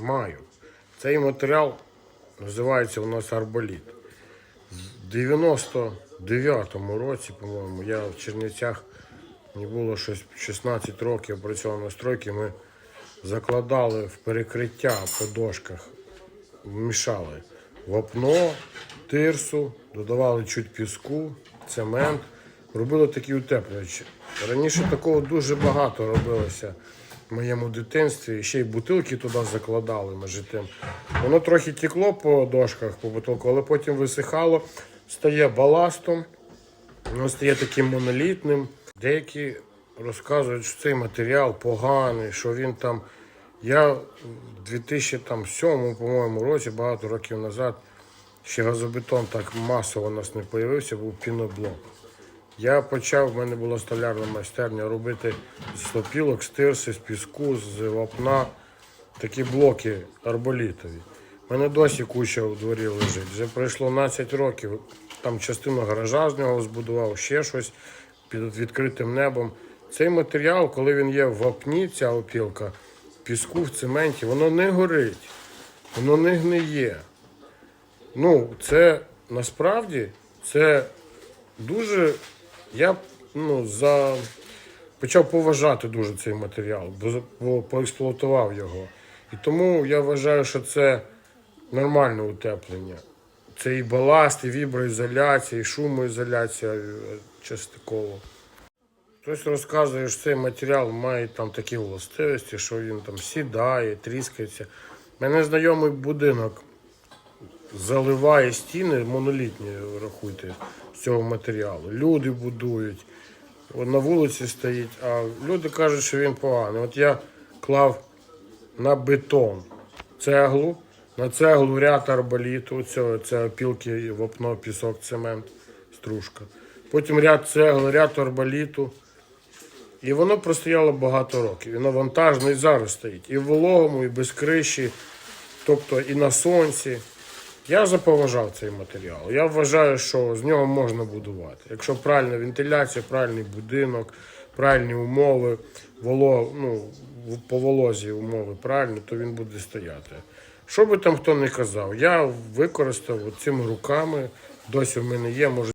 Маю. Цей матеріал називається у нас арболіт. В 99-му році, по-моєму, я в Чернівцях мені було щось 16 років, працював на стройці, ми закладали в перекриття по дошках, вмішали вапно, тирсу, додавали чуть піску, цемент, робили такі утеплювачі. Раніше такого дуже багато робилося моєму дитинстві. Ще й бутилки туди закладали між тим. Воно трохи текло по дошках, по потолку, але потім висихало, стає баластом, воно стає таким монолітним. Деякі розказують, що цей матеріал поганий, що він там. Я в 2007, по-моєму, році, багато років назад, ще газобетон так масово у нас не з'явився, був піноблок. Я почав, в мене була столярна майстерня, робити з слопілок, з тирси, з піску, з вапна такі блоки арболітові. У мене досі куча у дворі лежить. Вже пройшло 12 років. Там частину гаража з нього збудував, ще щось під відкритим небом. Цей матеріал, коли він є в вапні, ця опілка, в піску, в цементі, воно не горить, воно не гниє. Ну, це насправді це дуже. Я ну, за... почав поважати дуже цей матеріал, бо, поексплуатував його. І тому я вважаю, що це нормальне утеплення. Це і баласт, і віброізоляція, і шумоізоляція е, частково. Хтось розказує, що цей матеріал має там такі властивості, що він там сідає, тріскається. У мене знайомий будинок заливає стіни монолітні, рахуйте, з цього матеріалу. Люди будують, на вулиці стоїть, а люди кажуть, що він поганий. От я клав на бетон цеглу, на цеглу ряд арболіту, цього, це опілки, вапно, пісок, цемент, стружка. Потім ряд цегли, ряд арболіту. І воно простояло багато років. Воно вантажно і зараз стоїть. І в вологому, і без криші, тобто і на сонці. Я заповажав цей матеріал. Я вважаю, що з нього можна будувати. Якщо правильна вентиляція, правильний будинок, правильні умови, воло, ну, по волозі умови правильні, то він буде стояти. Що би там хто не казав, я використав цими руками, досі в мене є, може.